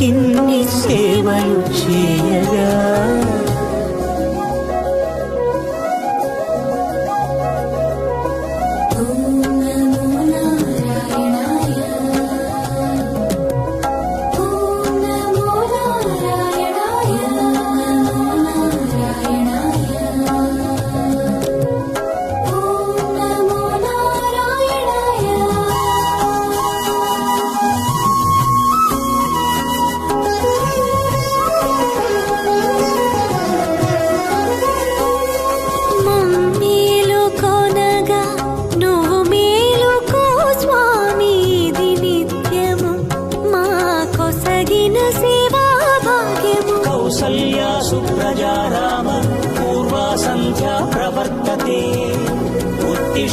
నీకిన్ని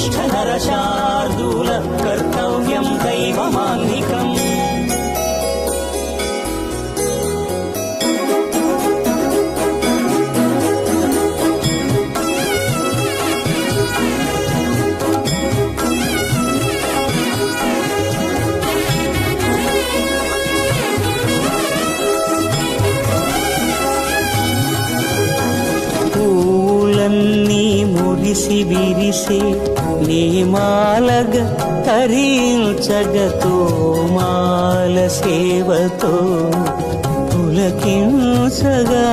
ఉత్తిష్ట నరశార్దూల కర్తవ్యం దైవమాన్నికం పూలన్నీ మురిసి విరిసే నేమాలగ తరించగతో మాల సేవతో పులకించగా.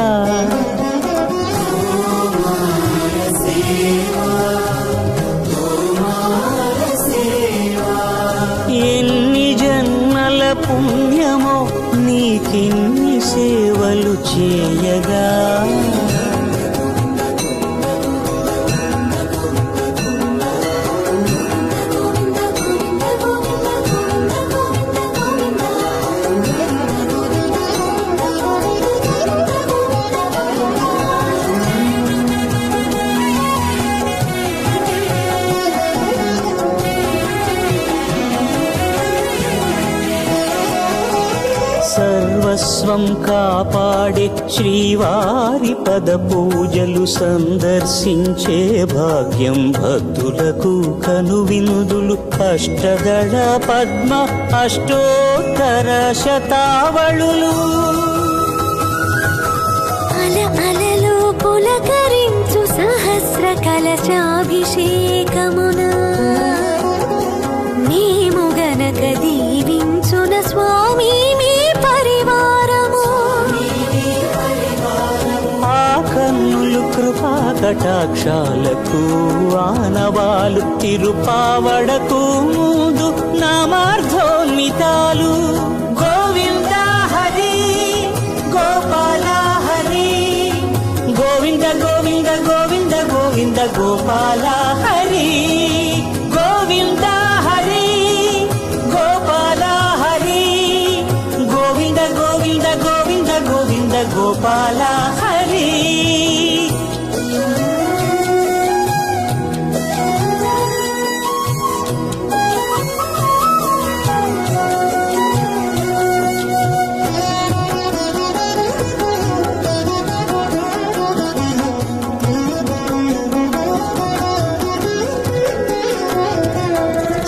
ఎన్ని జన్మల పుణ్యమో నీకిన్ని సేవలు చేయగా. సర్వస్వం కాపాడే శ్రీవారి పద పూజలు సందర్శించే భాగ్యం భక్తులకు కనువినుదులు అష్టదళ పద్మ అష్టోత్తర శతావళులు. అల అలలు పులకరించు సహస్ర కటాక్షాలకు ఆనవాలు తిరుపావడకు ముందు నామార్థోలు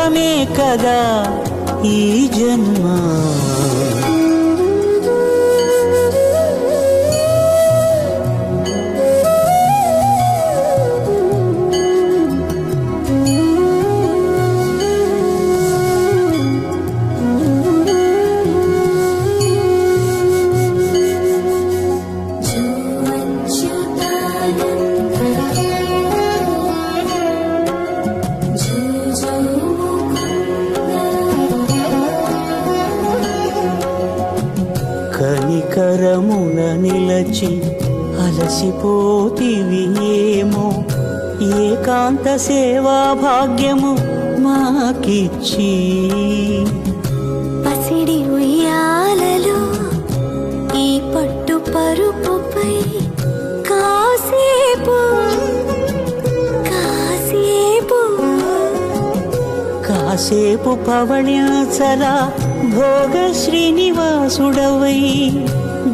చరితార్థమే కదా ఈ జన్మ. నిలచి అలసిపోతివి ఏమో. ఏకాంత సేవా భాగ్యము మాకిచ్చి. పసిడి ఉయ్యాలలో ఈ పట్టు పరుపుపై కాసేపు కాసేపు. కాసేపు పవణ్యాచల భోగ శ్రీనివాసుడవై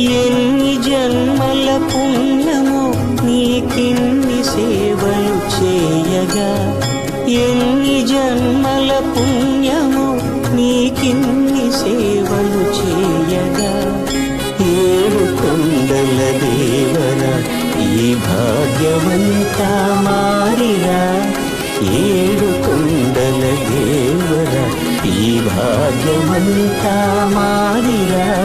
ఎన్ని జన్మల పుణ్యము నీకిన్ని సేవలు చేయగా? ఎన్ని జన్మల పుణ్యము నీకిన్ని సేవలు చేయగా? ఏడు కొండల దేవర ఈ భాగ్యవంత మారిరా. ఏడు కొండల దేవర ఈ భాగ్యవంత మారిరా.